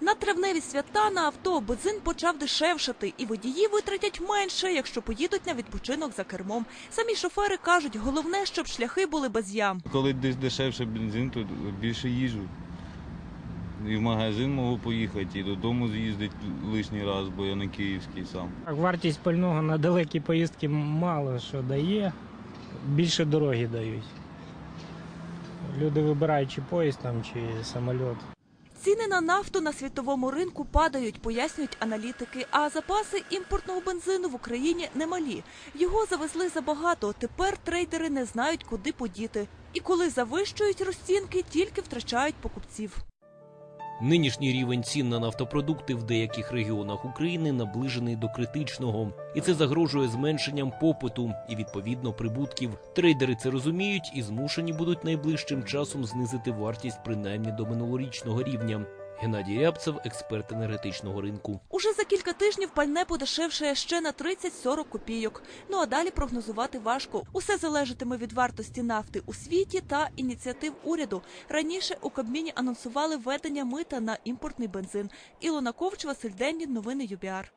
На травневі свята на авто бензин почав дешевшати, і водії витратять менше, якщо поїдуть на відпочинок за кермом. Самі шофери кажуть, головне, щоб шляхи були без ям. Коли десь дешевше бензин, то більше їжу. І в магазин можу поїхати, і додому з'їздити лишній раз, бо я не київський сам. Вартість пального на далекі поїздки мало що дає, більше дороги дають. Люди вибирають чи поїзд там, чи самоліт. Ціни на нафту на світовому ринку падають, пояснюють аналітики. А запаси імпортного бензину в Україні немалі. Його завезли забагато. Тепер трейдери не знають, куди подіти. І коли завищують розцінки, тільки втрачають покупців. Нинішній рівень цін на нафтопродукти в деяких регіонах України наближений до критичного, і це загрожує зменшенням попиту і відповідно прибутків. Трейдери це розуміють і змушені будуть найближчим часом знизити вартість принаймні до минулорічного рівня. Геннадій Рябцев, експерт енергетичного ринку. Уже за кілька тижнів пальне подешевшає ще на 30-40 копійок. Ну а далі прогнозувати важко. Усе залежатиме від вартості нафти у світі та ініціатив уряду. Раніше у Кабміні анонсували введення мита на імпортний бензин. Ілона Ковч, Василь Денні, новини ЮБІАР.